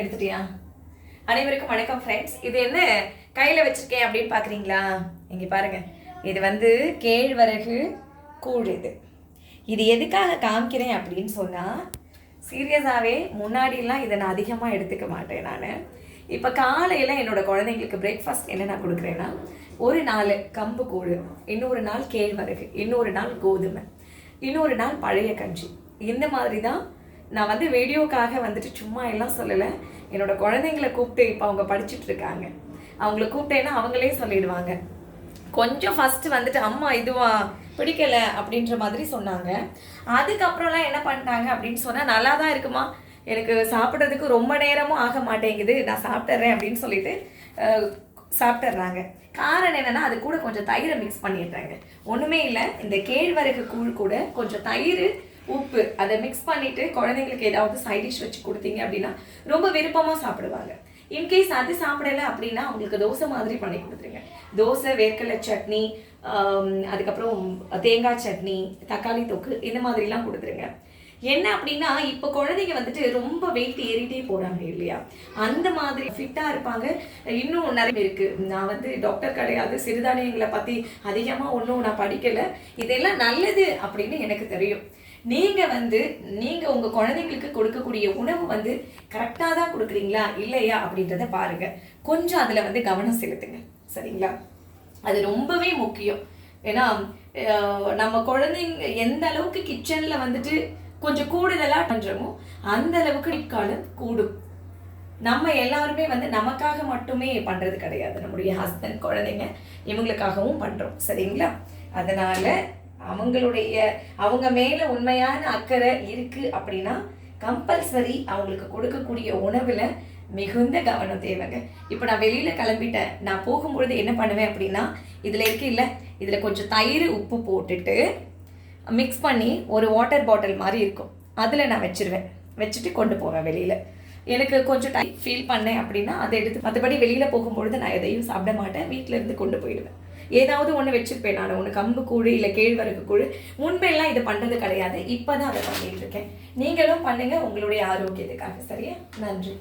எடுத்துட்டியா? அனைவருக்கும் வணக்கம் ஃப்ரெண்ட்ஸ் இது என்ன? கையில் வச்சிருக்கேன் அப்படின்னு பார்க்குறீங்களா இங்கே பாருங்கள் இது வந்து கேழ்வரகு கூழ் இது. இது எதுக்காக காமிக்கிறேன் அப்படின்னு சொன்னால் சீரியஸாகவே முன்னாடிலாம் இதை நான் அதிகமாக எடுத்துக்க மாட்டேன் நான். இப்போ காலையில் என்னோட குழந்தைங்களுக்கு பிரேக்ஃபாஸ்ட் என்ன நான் கொடுக்குறேன்னா ஒரு நாள் கம்பு கூழ் இன்னொரு நாள் கேழ்வரகு இன்னொரு நாள் கோதுமை இன்னொரு நாள் பழைய கஞ்சி. இந்த மாதிரி தான் நான் வந்து வீடியோக்காக வந்துட்டு சும்மா எல்லாம் சொல்லலை. என்னோட குழந்தைங்களை கூப்பிட்டு இப்போ அவங்க படிச்சுட்டு இருக்காங்க. அவங்கள கூப்பிட்டேன்னா அவங்களே சொல்லிடுவாங்க. கொஞ்சம் ஃபஸ்ட்டு வந்துட்டு அம்மா இதுவா? பிடிக்கல. அப்படின்ற மாதிரி சொன்னாங்க. அதுக்கப்புறம்லாம் என்ன பண்ணிட்டாங்க அப்படின்னு சொன்னால் நல்லா தான் இருக்குமா? எனக்கு சாப்பிட்றதுக்கு ரொம்ப நேரமும் ஆக மாட்டேங்குது. நான் சாப்பிட்றேன் அப்படின்னு சொல்லிட்டு சாப்பிட்றாங்க காரணம் என்னென்னா அது கூட கொஞ்சம் தயிரை மிக்ஸ் பண்ணிடுறாங்க. ஒன்றுமே இல்லை இந்த கேழ்வரகு கூழ் கூட கொஞ்சம் தயிர் உப்பு அதை மிக்ஸ் பண்ணிட்டு குழந்தைங்களுக்கு ஏதாவது சைட் டிஷ் வச்சு கொடுத்தீங்க அப்படின்னா ரொம்ப விருப்பமாக சாப்பிடுவாங்க. இன்கேஸ் அது சாப்பிடல அப்படின்னா அவங்களுக்கு தோசை மாதிரி பண்ணி கொடுத்துருங்க. தோசை வேர்க்கடலை சட்னி அதுக்கப்புறம் தேங்காய் சட்னி தக்காளி தொக்கு இந்த மாதிரிலாம் கொடுத்துருங்க. என்ன அப்படின்னா இப்போ குழந்தைங்க வந்துட்டு ரொம்ப வெயிட் ஏறிட்டே போறாங்க இல்லையா? அந்த மாதிரி ஃபிட்டாக இருப்பாங்க. இன்னும் நிறைய இருக்கு. நான் வந்து டாக்டர் கிடையாது. சிறுதானியங்களை பற்றி அதிகமாக ஒன்றும் நான் படிக்கலை. இதெல்லாம் நல்லது அப்படின்னு எனக்கு தெரியும். நீங்கள் வந்து நீங்கள் உங்கள் குழந்தைங்களுக்கு கொடுக்கக்கூடிய உணவு வந்து கரெக்டாக தான் கொடுக்குறீங்களா இல்லையா அப்படின்றத பாருங்கள் கொஞ்சம் அதில் வந்து கவனம் செலுத்துங்க. சரிங்களா? அது ரொம்பவே முக்கியம். ஏன்னா நம்ம குழந்தைங்க எந்த அளவுக்கு கிச்சனில் வந்துட்டு கொஞ்சம் கூடுதலாக பண்ணுறோமோ அந்த அளவுக்கு இக்காலம் கூடும். நம்ம எல்லாருமே வந்து நமக்காக மட்டுமே பண்ணுறது கிடையாது. நம்முடைய ஹஸ்பண்ட் குழந்தைங்க இவங்களுக்காகவும் பண்ணுறோம் சரிங்களா? அதனால் அவங்களுடைய அவங்க மேல உண்மையான அக்கறை இருக்கு அப்படின்னா கம்பல்சரி அவங்களுக்கு கொடுக்கக்கூடிய உணவுல மிகுந்த கவனம் தேவைங்க. இப்போ நான் வெளியில கிளம்பிட்டேன். நான் போகும்பொழுது என்ன பண்ணுவேன் அப்படின்னா இதுல இருக்கு இல்ல இதுல கொஞ்சம் தயிர் உப்பு போட்டுட்டு மிக்ஸ் பண்ணி ஒரு வாட்டர் பாட்டில் மாதிரி இருக்கும். அதில் நான் வச்சிருவேன். வச்சுட்டு கொண்டு போவேன் வெளியில். எனக்கு கொஞ்சம் டைம் ஃபீல் பண்ணேன் அப்படின்னா அதை எடுத்து மற்றபடி வெளியில் போகும்பொழுது நான் எதையும் சாப்பிட மாட்டேன். வீட்டில் இருந்து கொண்டு போயிடுவேன். ஏதாவது ஒன்று வச்சிருப்பேன் நான். ஒன்று கம்பு கூழ் இல்லை கேழ்வரகு கூழ். முன்பெல்லாம் இது பண்ணுறது கிடையாது. இப்போ தான் அதை பண்ணிட்டு இருக்கேன். நீங்களும் பண்ணுங்க உங்களுடைய ஆரோக்கியத்துக்காக சரியா? நன்றி.